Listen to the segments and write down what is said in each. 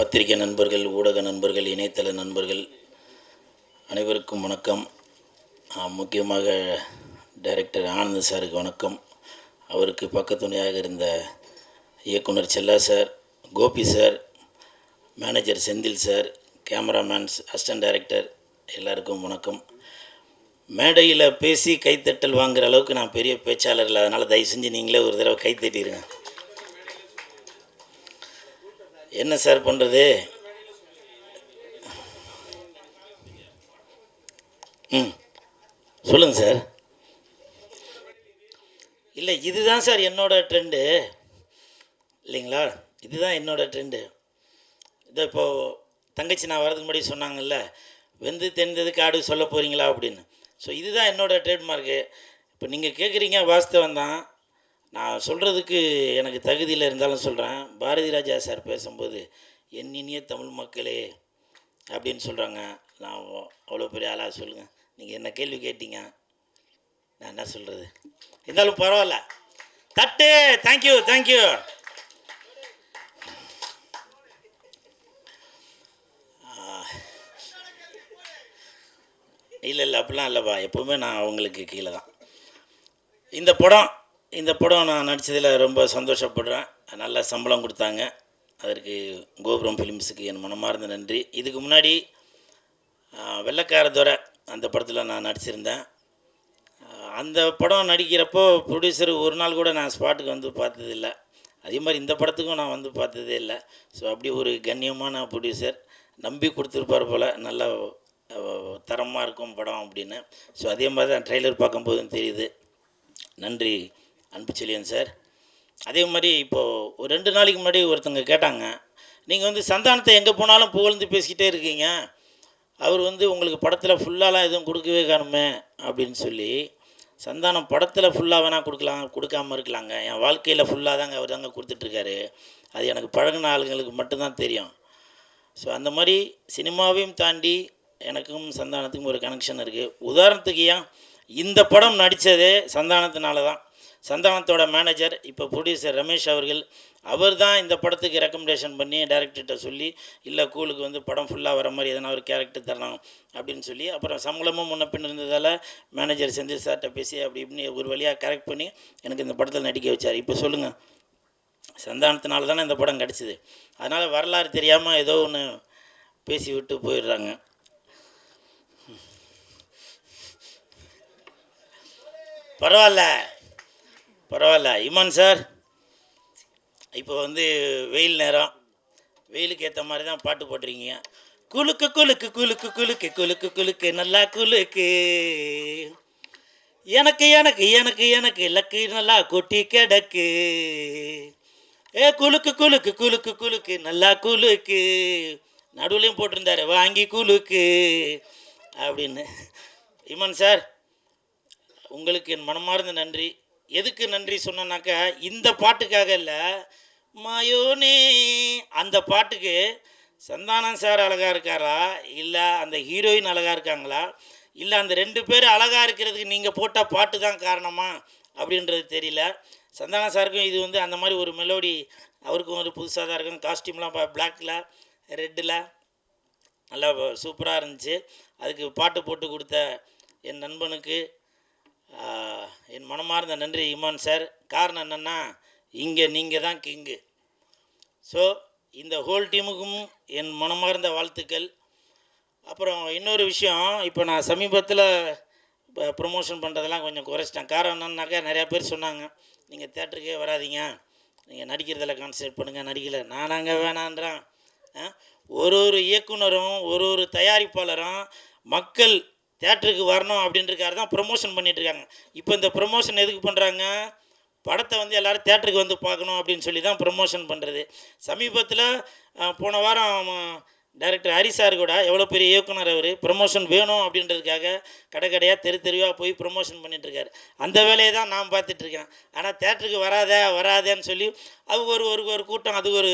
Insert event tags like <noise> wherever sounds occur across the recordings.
பத்திரிகை நண்பர்கள் ஊடக நண்பர்கள் இணையதள நண்பர்கள் அனைவருக்கும் வணக்கம். முக்கியமாக டைரக்டர் ஆனந்த் சாருக்கு வணக்கம். அவருக்கு பக்கத்துணையாக இருந்த இயக்குனர் Chella sir Gopi sir manager Senthil sir cameramen assistant director எல்லாருக்கும் வணக்கம். மேடையில் பேசி கைத்தட்டல் வாங்குகிற அளவுக்கு நான் பெரிய பேச்சாளர் இல்லை. அதனால் தயவு செஞ்சு நீங்களே ஒரு தடவை கைத்தட்டிடுங்க என்ன சார் பண்ணுறது ம். சொல்லுங்கள் சார். இல்லை இதுதான் சார் என்னோடய ட்ரெண்டு இல்லைங்களா? இதுதான் என்னோடய ட்ரெண்டு இதோ இப்போது தங்கச்சி நான் வரதுக்கு முன்னாடி சொன்னாங்கல்ல வெந்து தெரிந்தது காடு சொல்ல போகிறீங்களா அப்படின்னு. ஸோ இதுதான் என்னோடய ட்ரேட்மார்க்கு இப்போ நீங்கள் கேட்குறீங்க வாஸ்தவம் தான். நான் சொல்கிறதுக்கு எனக்கு தகுதியில் இருந்தாலும் சொல்கிறேன் பாரதி ராஜா சார் பேசும்போது என் இனிய தமிழ் மக்களே அப்படின்னு சொல்கிறாங்க நான் அவ்வளோ பெரிய ஆளாக சொல்லுங்கள் நீங்கள் என்ன கேள்வி கேட்டீங்க? நான் என்ன சொல்கிறது இருந்தாலும் பரவாயில்ல. தட்டு! தேங்க்யூ தேங்க்யூ இல்லை இல்லை அப்படிலாம் இல்லைப்பா. எப்போவுமே நான் அவங்களுக்கு கீழே தான். இந்த படம் இந்த படம் நான் நடித்ததில் ரொம்ப சந்தோஷப்படுறேன். நல்ல சம்பளம் கொடுத்தாங்க. அதற்கு கோபுரம் ஃபிலிம்ஸுக்கு என் மனமார்ந்த நன்றி. இதுக்கு முன்னாடி வெள்ளக்காரதுரை அந்த படத்தில் நான் நடிச்சிருந்தேன். அந்த படம் நடிக்கிறப்போ ப்ரொடியூசர் ஒரு நாள் கூட நான் ஸ்பாட்டுக்கு வந்து பார்த்ததில்லை. அதே மாதிரி இந்த படத்துக்கும் நான் வந்து பார்த்ததே இல்லை. ஸோ அப்படி ஒரு கண்ணியமான ப்ரொடியூசர் நம்பி கொடுத்துருப்பார் போல் நல்லா தரமாக இருக்கும் படம் அப்படின்னு. ஸோ அதே மாதிரி தான் ட்ரெய்லர் பார்க்கும்போதும் தெரியுது. நன்றி. அன்பு செழியன் சார். அதே மாதிரி இப்போது ஒரு ரெண்டு நாளைக்கு முன்னாடி ஒருத்தங்க கேட்டாங்க நீங்கள் வந்து சந்தானத்தை எங்கே போனாலும் புகழ்ந்து பேசிக்கிட்டே இருக்கீங்க. அவர் வந்து உங்களுக்கு படத்தில் ஃபுல்லாலாம் எதுவும் கொடுக்கவே காணுமே அப்படின்னு சொல்லி சந்தானம் படத்தில் ஃபுல்லாக வேணால் கொடுக்கலாம் கொடுக்காம இருக்கலாங்க. என் வாழ்க்கையில் ஃபுல்லாக தாங்க அவர் தாங்க கொடுத்துட்ருக்காரு. அது எனக்கு பழகின ஆளுங்களுக்கு மட்டும்தான் தெரியும். ஸோ அந்த மாதிரி சினிமாவையும் தாண்டி எனக்கும் சந்தானத்துக்கும் ஒரு கனெக்ஷன் இருக்குது உதாரணத்துக்கு ஏன் இந்த படம் நடித்ததே சந்தானத்தினால தான் சந்தானத்தோட மேனேஜர் இப்போ ப்ரொடியூசர் ரமேஷ் அவர்கள் அவர் தான் இந்த படத்துக்கு ரெக்கமெண்டேஷன் பண்ணி டேரக்டர்கிட்ட சொல்லி இல்லை கூலுக்கு வந்து படம் ஃபுல்லாக வர மாதிரி எதனா ஒரு கேரக்டர் தரலாம் அப்படின்னு சொல்லி அப்புறம் சம்பளமும் முன்ன பின் இருந்ததால் மேனேஜர் செந்தில் சார்கிட்ட பேசி அப்படி இப்படின்னு ஒரு வழியாக கரெக்ட் பண்ணி எனக்கு இந்த படத்தில் நடிக்க வச்சார். இப்போ சொல்லுங்கள் சந்தானத்தினால தானே இந்த படம் கிடச்சிது. அதனால் வரலாறு தெரியாமல் ஏதோ ஒன்று பேசி விட்டு போயிடுறாங்க. பரவாயில்ல. பரவாயில்ல. இமான் சார் இப்போ வந்து வெயில் நேரம். வெயிலுக்கு ஏற்ற மாதிரி தான் பாட்டு போட்டிருக்கீங்க. குலுக்கு குலுக்கு குலுக்கு குலுக்கு குலுக்கு குலுக்கு நல்லா குலுக்கு. எனக்கு எனக்கு எனக்கு எனக்கு லக்கு நல்லா கொட்டி கிடக்கு. ஏ குலுக்கு குலுக்கு குலுக்கு குலுக்கு நல்லா குலுக்கு. நடுவுலையும் போட்டிருந்தாரு வாங்கி குலுக்கு. அப்படின்னு. இமன் சார் உங்களுக்கு என் மனமார்ந்த நன்றி. எதுக்கு நன்றி சொன்னேன்னாக்கா இந்த பாட்டுக்காக இல்லை மயோனே அந்த பாட்டுக்கு சந்தானம் சார் அழகாக இருக்காரா? இல்லை அந்த ஹீரோயின் அழகாக இருக்காங்களா? இல்லை அந்த ரெண்டு பேர் அழகாக இருக்கிறதுக்கு நீங்கள் போட்ட பாட்டு தான் காரணமா? அப்படின்றது தெரியல. சந்தானம் சாருக்கும் இது வந்து அந்த மாதிரி ஒரு மெலோடி அவருக்கும் ஒரு புதுசாக தான் இருக்கும். காஸ்டியூம்லாம் பிளாக்கில் ரெட்டில் நல்லா சூப்பராக இருந்துச்சு. அதுக்கு பாட்டு போட்டு கொடுத்த என் நண்பனுக்கு என் மனமார்ந்த நன்றி இமான் சார். காரணம் என்னென்னா இங்கே நீங்கள் தான் கிங்கு ஸோ இந்த ஹோல் டீமுக்கும் என் மனமார்ந்த வாழ்த்துக்கள். அப்புறம் இன்னொரு விஷயம் இப்போ நான் சமீபத்தில் இப்போ ப்ரொமோஷன் பண்ணுறதெல்லாம் கொஞ்சம் குறைச்சிட்டேன். காரணம் என்னன்னாக்கா நிறையா பேர் சொன்னாங்க நீங்கள் தேட்டருக்கே வராதீங்க. நீங்கள் நடிக்கிறதில் கான்சன்ட்ரேட் பண்ணுங்கள் நடிக்கலை. நானாங்க வேணான்றேன். ஒரு ஒரு இயக்குனரும் ஒரு ஒரு தயாரிப்பாளரும் மக்கள் தேட்டருக்கு வரணும் அப்படின்றக்காக தான் ப்ரொமோஷன் பண்ணிட்டு இருக்காங்க இப்போ இந்த ப்ரொமோஷன் எதுக்கு பண்ணுறாங்க படத்தை வந்து எல்லோரும் தேட்டருக்கு வந்து பார்க்கணும் அப்படின்னு சொல்லி தான் ப்ரொமோஷன் பண்ணுறது சமீபத்தில் போன வாரம் டைரக்டர் ஹரி சார் கூட எவ்வளோ பெரிய இயக்குனர் அவர் ப்ரொமோஷன் வேணும் அப்படின்றதுக்காக கடை கடையாக தெரு தெருவாக போய் ப்ரொமோஷன் பண்ணிட்டுருக்காரு. அந்த வேலையை தான் நான் பார்த்துட்ருக்கேன் ஆனால் தேட்டருக்கு வராத வராதேன்னு சொல்லி அது ஒரு ஒரு ஒரு கூட்டம் அது ஒரு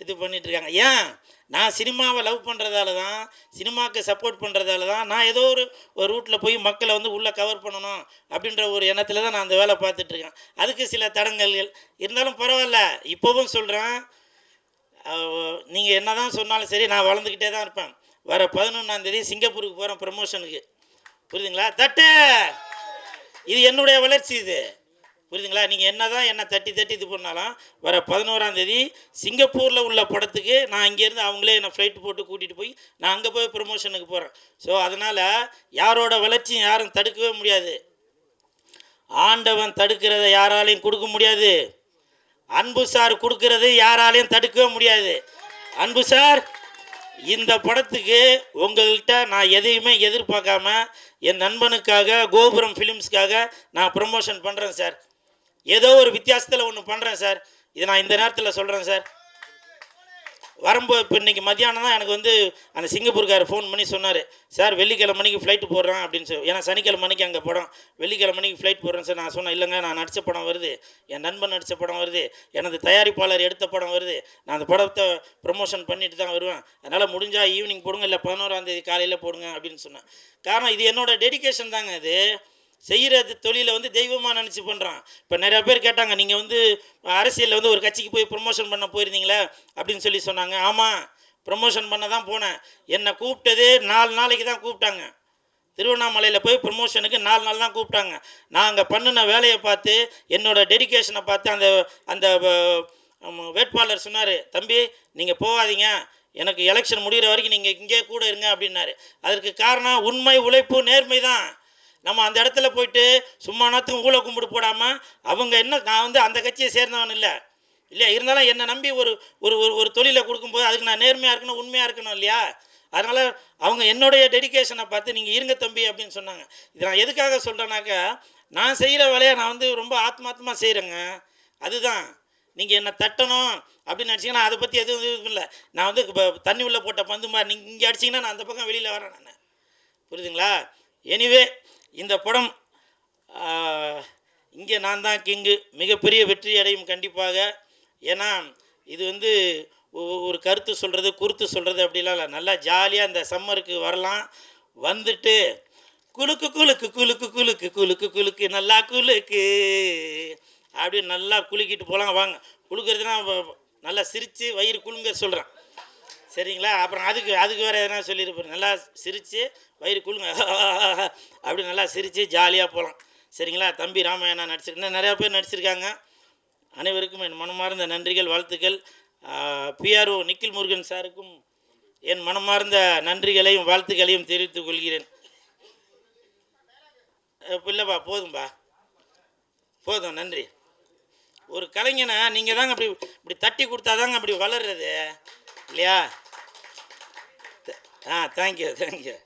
இது பண்ணிகிட்ருக்காங்க ஏன்? நான் சினிமாவை லவ் பண்ணுறதால தான் சினிமாவுக்கு சப்போர்ட் பண்ணுறதால தான் நான் ஏதோ ஒரு ஒரு ரூட்டில் போய் மக்களை வந்து உள்ளே கவர் பண்ணணும் அப்படின்ற ஒரு எண்ணத்தில் தான் நான் அந்த வேலை பார்த்துட்ருக்கேன் அதுக்கு சில தடங்கல்கள். இருந்தாலும் பரவாயில்ல இப்போவும் சொல்கிறேன் நீங்கள் என்ன தான் சொன்னாலும் சரி நான் வளர்ந்துக்கிட்டே தான் இருப்பேன். வர பதினொன்றாந்தேதி சிங்கப்பூருக்கு போகிறேன் ப்ரமோஷனுக்கு புரியுதுங்களா? தட்டு! இது என்னுடைய வளர்ச்சி இது. புரியுதுங்களா? நீங்கள் என்ன தான் என்ன தட்டி தட்டி இது பண்ணாலும் வர பதினோராந்தேதி சிங்கப்பூரில் உள்ள படத்துக்கு நான் இங்கேருந்து அவங்களே என்னை ஃப்ளைட் போட்டு கூட்டிகிட்டு போய் நான் அங்கே போய் ப்ரொமோஷனுக்கு போகிறேன் ஸோ அதனால் யாரோட வளர்ச்சியும் யாரும் தடுக்கவே முடியாது. ஆண்டவன் தடுக்கிறத யாராலையும் கொடுக்க முடியாது. அன்பு சார் கொடுக்கறது யாராலையும் தடுக்கவே முடியாது. அன்பு சார் இந்த படத்துக்கு உங்கள்கிட்ட நான் எதையுமே எதிர்பார்க்காம என் நண்பனுக்காக கோபுரம் ஃபிலிம்ஸ்க்காக நான் ப்ரமோஷன் பண்ணுறேன் சார். ஏதோ ஒரு வித்தியாசத்தில் ஒன்று பண்ணுறேன் சார். இதை நான் இந்த நேரத்தில் சொல்கிறேன் சார். வரும்போது இப்போ இன்றைக்கி மத்தியானம் தான் எனக்கு வந்து அந்த சிங்கப்பூர்கார் ஃபோன் பண்ணி சொன்னார். சார் வெள்ளிக்கிழமை மணிக்கு ஃப்ளைட்டு போடுறேன் அப்படின்னு சொல்லி ஏன்னா சனிக்கிழமை மணிக்கு அங்கே படம். வெள்ளிக்கிழமை மணிக்கு ஃப்ளைட் போடுறேன் சார் நான் சொன்னேன் இல்லைங்க நான் நடித்த படம் வருது. என் நண்பன் நடித்த படம் வருது. எனது தயாரிப்பாளர் எடுத்த படம் வருது. நான் அந்த படத்தை ப்ரொமோஷன் பண்ணிட்டு தான் வருவேன். அதனால் முடிஞ்சால் ஈவினிங் போடுங்க இல்லை பதினோராந்தேதி காலையில் போடுங்க அப்படின்னு சொன்னேன். காரணம் இது என்னோட டெடிக்கேஷன் தாங்க இது செய்கிற தொழிலை வந்து தெய்வமாக நினச்சி பண்ணுறான் இப்போ நிறையா பேர் கேட்டாங்க நீங்கள் வந்து அரசியலில் வந்து ஒரு கட்சிக்கு போய் ப்ரொமோஷன் பண்ண போயிருந்தீங்களே? அப்படின்னு சொல்லி சொன்னாங்க. ஆமாம் ப்ரொமோஷன் பண்ண தான் போனேன். என்னை கூப்பிட்டதே நாலு நாளைக்கு தான் கூப்பிட்டாங்க. திருவண்ணாமலையில் போய் ப்ரொமோஷனுக்கு நாலு நாள் தான் கூப்பிட்டாங்க. நான் அங்கே பண்ணின வேலையை பார்த்து என்னோடய டெடிகேஷனை பார்த்து அந்த அந்த வேட்பாளர் சொன்னார் தம்பி நீங்கள் போகாதீங்க. எனக்கு எலெக்ஷன் முடிகிற வரைக்கும் நீங்கள் இங்கே கூட இருங்க அப்படின்னாரு. அதற்கு காரணம் உண்மை உழைப்பு நேர்மை தான். நம்ம அந்த இடத்துல போயிட்டு சும்மா நேரத்துக்கு ஊழ கும்பிடு போடாமல் அவங்க என்ன நான் வந்து அந்த கட்சியை சேர்ந்தவன் இல்லை. இல்லையா? இருந்தாலும் என்னை நம்பி ஒரு ஒரு ஒரு ஒரு தொழிலை கொடுக்கும்போது அதுக்கு நான் நேர்மையாக இருக்கணும் உண்மையாக இருக்கணும் இல்லையா? அதனால் அவங்க என்னுடைய டெடிகேஷனை பார்த்து நீங்கள் இருங்க தம்பி அப்படின்னு சொன்னாங்க. இது நான் எதுக்காக சொல்கிறேன்னாக்கா நான் செய்கிற வேலையை நான் வந்து ரொம்ப ஆத்மாத்மா செய்கிறேங்க அதுதான். நீங்கள் என்னை தட்டணும் அப்படின்னு நினச்சிங்கன்னா அதை பற்றி எதுவும் இது இல்லை. நான் வந்து இப்போ தண்ணி உள்ளே போட்ட பந்து மாதிரி நீங்கள் இங்கே அடிச்சிங்கன்னா நான் அந்த பக்கம் வெளியில் வரேன் நான். புரியுதுங்களா? எனிவே இந்த படம் இங்கே நான் தான் கிங்கு. மிகப்பெரிய வெற்றி அடையும் கண்டிப்பாக. ஏன்னா இது வந்து ஒரு கருத்து சொல்கிறது குருத்து சொல்கிறது அப்படிலாம் இல்லை. நல்லா ஜாலியாக இந்த சம்மருக்கு வரலாம். வந்துட்டு குலுக்கு குலுக்கு குலுக்கு குலுக்கு குலுக்கு குலுக்கு நல்லா குலுக்கு அப்படி நல்லா குலுக்கிட்டு போகலாம் வாங்க குலுக்கிறதுனா நல்லா சிரித்து வயிறு குலுங்க சொல்கிறேன் சரிங்களா? அப்புறம் அதுக்கு அதுக்கு வேறு எதனா சொல்லியிருப்பேன் நல்லா சிரித்து வயிறு குலுங்க. <laughs> அப்படி நல்லா சிரித்து ஜாலியாக போகலாம் சரிங்களா? தம்பி ராமாயணா நடிச்சிருக்கு இன்னும் நிறையா பேர் நடிச்சிருக்காங்க. அனைவருக்கும் என் மனமார்ந்த நன்றிகள் வாழ்த்துக்கள். பிஆர்ஓ நிக்கில் முருகன் சாருக்கும் என் மனமார்ந்த நன்றிகளையும் வாழ்த்துக்களையும் தெரிவித்துக் கொள்கிறேன். இல்லைப்பா போதும்பா. போதும் நன்றி. ஒரு கலைஞனை நீங்கள் தாங்க அப்படி இப்படி தட்டி கொடுத்தாதாங்க அப்படி வளர்றது. இல்லையா? ஆ தேங்க்யூ தேங்க்யூ